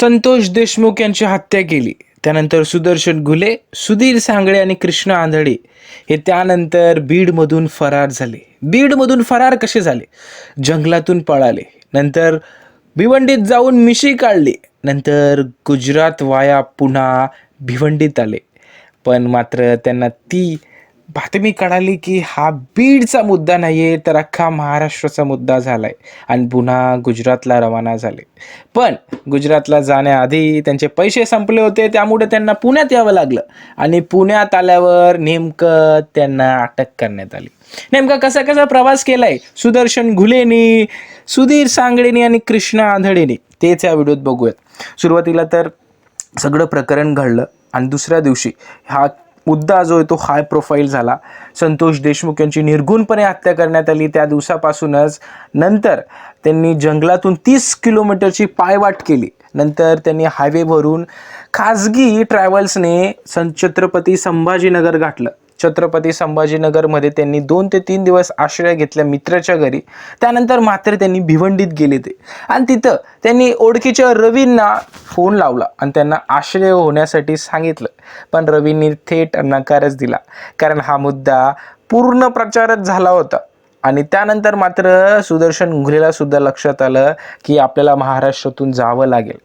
संतोष देशमुख यांची हत्या केली. त्यानंतर सुदर्शन घुले सुधीर सांगळे आणि कृष्ण आंधळे हे त्यानंतर बीडमधून फरार झाले. बीडमधून फरार कसे झाले? जंगलातून पळाले. नंतर भिवंडीत जाऊन मिशी काढली. नंतर गुजरात वाया पुन्हा भिवंडीत आले. पण मात्र त्यांना ती बातमी कळाली की हा बीडचा मुद्दा नाही आहे तर अख्खा महाराष्ट्राचा मुद्दा झाला आहे आणि पुन्हा गुजरातला रवाना झाले. पण गुजरातला जाण्याआधी त्यांचे पैसे संपले होते त्यामुळे त्यांना पुण्यात यावं लागलं आणि पुण्यात आल्यावर नेमकं त्यांना अटक करण्यात आली. नेमका कसा कसा प्रवास केलाय? सुदर्शन घुलेनी सुधीर सांगडेनी आणि कृष्णा आंधळेनी तेच या व्हिडिओत बघूयात. सुरुवातीला तर सगळं प्रकरण घडलं आणि दुसऱ्या दिवशी हा मुद्दा जो आहे तो हाय प्रोफाईल झाला. संतोष देशमुख यांची निर्गुणपणे हत्या करण्यात आली. त्या दिवसापासूनच नंतर त्यांनी जंगलातून तीस किलोमीटरची पायवाट केली. नंतर त्यांनी हायवेवरून खाजगी ट्रॅव्हल्सने सं छत्रपती संभाजीनगर गाठलं. छत्रपती संभाजीनगरमध्ये त्यांनी दोन ते तीन दिवस आश्रय घेतल्या मित्राच्या घरी. त्यानंतर मात्र त्यांनी भिवंडीत गेले ते. आणि तिथं त्यांनी ओळखीच्या रवींना फोन लावला आणि त्यांना आश्रय होण्यासाठी सांगितलं. पण रवींनी थेट नकारच दिला. कारण हा मुद्दा पूर्ण प्रचारच झाला होता. आणि त्यानंतर मात्र सुदर्शन घुलेला सुद्धा लक्षात आलं की आपल्याला महाराष्ट्रातून जावं लागेल.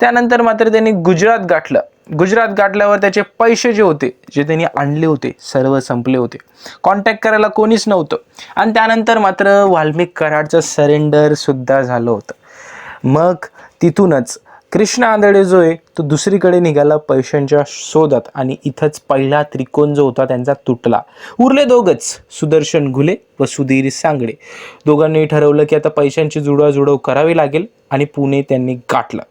त्यानंतर मात्र त्यांनी गुजरात गाठलं. गुजरात गाठल्यावर त्याचे पैसे जे होते जे त्यांनी आणले होते सर्व संपले होते. कॉन्टॅक्ट करायला कोणीच नव्हतं. आणि त्यानंतर मात्र वाल्मिक कराडचं सरेंडर सुद्धा झालं होतं. मग तिथूनच कृष्ण आंधळे जो आहे तो दुसरीकडे निघाला पैशांच्या शोधात आणि इथंच पहिला त्रिकोण जो होता त्यांचा तुटला. उरले दोघंच सुदर्शन घुले व सुधीर सांगडे दोघांनी ठरवलं की आता पैशांची जुडवाजुडव करावी लागेल आणि पुणे त्यांनी गाठलं.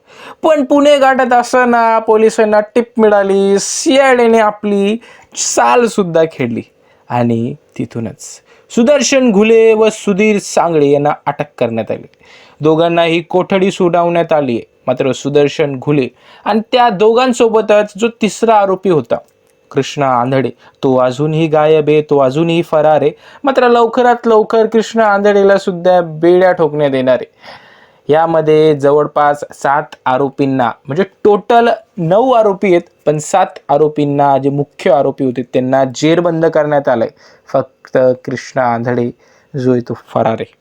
पण पुणे गाठत असताना पोलिसांना टिप मिळाली सीआयडीने आपली चालसुद्धा खेळली आणि तिथूनच सुदर्शन घुले व सुधीर सांगळे यांना अटक करण्यात आली. दोघांनाही कोठडी सुनावण्यात आली आहे मात्र सुदर्शन घुले आणि त्या दोघांसोबतच जो तिसरा आरोपी होता कृष्णा आंधळे तो अजूनही गायब आहे तो अजूनही फरार आहे. मात्र लवकरात लवकर कृष्णा आंधळेला सुद्धा बेड्या ठोकण्यात येणार आहे. यामध्ये जवळपास सात आरोपींना म्हणजे टोटल नऊ आरोपी आहेत पण सात आरोपींना जे मुख्य आरोपी होते त्यांना जेरबंद करण्यात आलंय. फक्त कृष्णा आंधळे जो आहे तो फरार आहे.